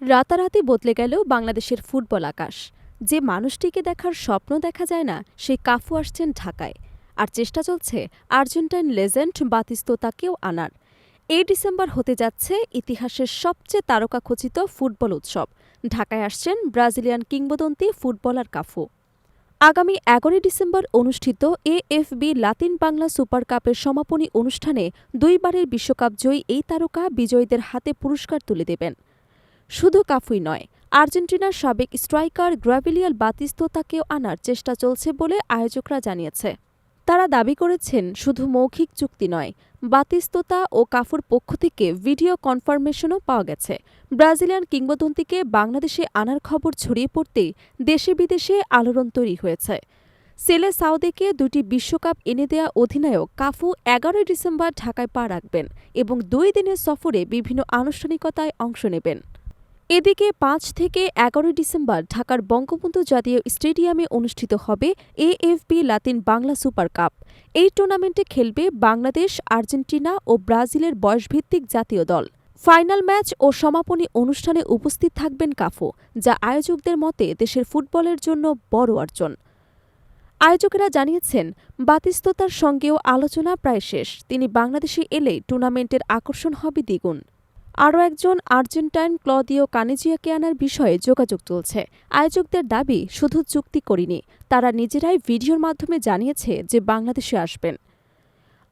রাতারাতি বদলে গেল বাংলাদেশের ফুটবল আকাশ। যে মানুষটিকে দেখার স্বপ্ন দেখা যায় না, সেই কাফু আসছেন ঢাকায়। আর চেষ্টা চলছে আর্জেন্টাইন লেজেন্ড বাতিস্তোতাকেও আনার। এই ডিসেম্বর হতে যাচ্ছে ইতিহাসের সবচেয়ে তারকাখচিত ফুটবল উৎসব। ঢাকায় আসছেন ব্রাজিলিয়ান কিংবদন্তি ফুটবলার কাফু। আগামী এগারোই ডিসেম্বর অনুষ্ঠিত এএফবি লাতিন বাংলা সুপার কাপের সমাপনী অনুষ্ঠানে দুইবারের বিশ্বকাপ জয়ী এই তারকা বিজয়ীদের হাতে পুরস্কার তুলে দেবেন। শুধু কাফুই নয়, আর্জেন্টিনার সাবেক স্ট্রাইকার গ্র্যাভিলিয়াল বাতিস্তোতাকেও আনার চেষ্টা চলছে বলে আয়োজকরা জানিয়েছে। তারা দাবি করেছেন, শুধু মৌখিক চুক্তি নয়, বাতিস্তোতা ও কাফুর পক্ষ থেকে ভিডিও কনফার্মেশনও পাওয়া গেছে। ব্রাজিলিয়ান কিংবদন্তিকে বাংলাদেশে আনার খবর ছড়িয়ে পড়তেই দেশে বিদেশে আলোড়ন তৈরি হয়েছে। সেলে সাউদেকে দুটি বিশ্বকাপ এনে দেয়া অধিনায়ক কাফু এগারোই ডিসেম্বর ঢাকায় পা রাখবেন এবং দুই দিনের সফরে বিভিন্ন আনুষ্ঠানিকতায় অংশ নেবেন। এদিকে পাঁচ থেকে এগারোই ডিসেম্বর ঢাকার বঙ্গবন্ধু জাতীয় স্টেডিয়ামে অনুষ্ঠিত হবে AFB Latin Bangla super cup. এই টুর্নামেন্টে খেলবে বাংলাদেশ, আর্জেন্টিনা ও ব্রাজিলের বয়সভিত্তিক জাতীয় দল। ফাইনাল ম্যাচ ও সমাপনী অনুষ্ঠানে উপস্থিত থাকবেন কাফু, যা আয়োজকদের মতে দেশের ফুটবলের জন্য বড় অর্জন। আয়োজকেরা জানিয়েছেন, বাতিস্ততার সঙ্গেও আলোচনা প্রায় শেষ। তিনি বাংলাদেশে এলেই টুর্নামেন্টের আকর্ষণ হবে দ্বিগুণ। আরও একজন আর্জেন্টাইন ক্লদিও কানেজিয়াকে আনার বিষয়ে যোগাযোগ চলছে আয়োজকদের দাবি, শুধু চুক্তি করিনি, তারা নিজেরাই ভিডিওর মাধ্যমে জানিয়েছে যে বাংলাদেশে আসবেন।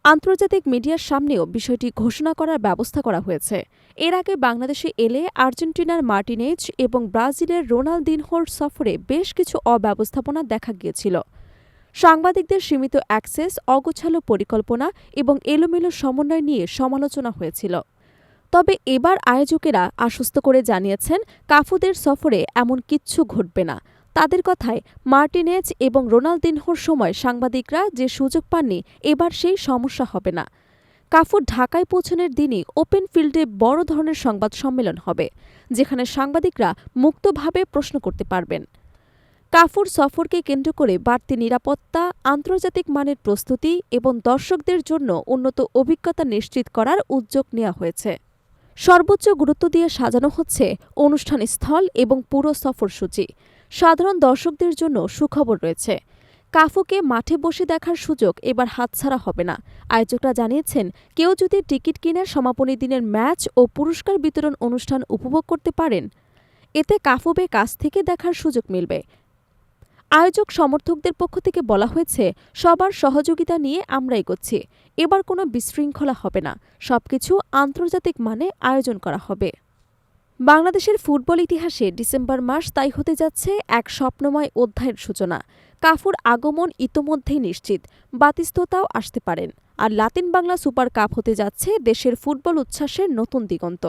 আন্তর্জাতিক মিডিয়ার সামনেও বিষয়টি ঘোষণা করার ব্যবস্থা করা হয়েছে। এর আগে বাংলাদেশে এলে আর্জেন্টিনার মার্টিনেজ এবং ব্রাজিলের রোনালদিনহোর সফরে বেশ কিছু অব্যবস্থাপনা দেখা গিয়েছিল। সাংবাদিকদের সীমিত অ্যাক্সেস, অগোছালো পরিকল্পনা এবং এলোমেলো সমন্বয় নিয়ে সমালোচনা হয়েছিল। তবে এবার আয়োজকেরা আশ্বস্ত করে জানিয়েছেন, কাফুদের সফরে এমন কিচ্ছু ঘটবে না। তাদের কথায় মার্টিনেজ এবং রোনালদিনহোর সময় সাংবাদিকরা যে সুযোগ পাননি, এবার সেই সমস্যা হবে না। কাফুর ঢাকায় পৌঁছানোর দিনই ওপেন ফিল্ডে বড় ধরনের সংবাদ সম্মেলন হবে, যেখানে সাংবাদিকরা মুক্তভাবে প্রশ্ন করতে পারবেন। কাফুর সফরকে কেন্দ্র করে বাড়তি নিরাপত্তা, আন্তর্জাতিক মানের প্রস্তুতি এবং দর্শকদের জন্য উন্নত অভিজ্ঞতা নিশ্চিত করার উদ্যোগ নেওয়া হয়েছে। সর্বোচ্চ গুরুত্ব দিয়ে সাজানো হচ্ছে অনুষ্ঠান স্থল এবং পুরো সফরসূচি সাধারণ দর্শকদের জন্য সুখবর রয়েছে। কাফুকে মাঠে বসে দেখার সুযোগ এবার হাতছাড়া হবে না। আয়োজকরা জানিয়েছেন, কেউ যদি টিকিট কেনার সমাপনী দিনের ম্যাচ ও পুরস্কার বিতরণ অনুষ্ঠান উপভোগ করতে পারেন, এতে কাফুবে কাছ থেকে দেখার সুযোগ মিলবে। আয়োজক সমর্থকদের পক্ষ থেকে বলা হয়েছে, সবার সহযোগিতা নিয়ে আমরা এগোচ্ছি। এবার কোনো বিশৃঙ্খলা হবে না। সবকিছু আন্তর্জাতিক মানে আয়োজন করা হবে। বাংলাদেশের ফুটবল ইতিহাসে ডিসেম্বর মাস তাই হতে যাচ্ছে এক স্বপ্নময় অধ্যায়ের সূচনা। কাফুর আগমন ইতোমধ্যেই নিশ্চিত, বাতিস্ততাও আসতে পারেন। আর লাতিন বাংলা সুপার কাপ হতে যাচ্ছে দেশের ফুটবল উচ্ছ্বাসের নতুন দিগন্ত।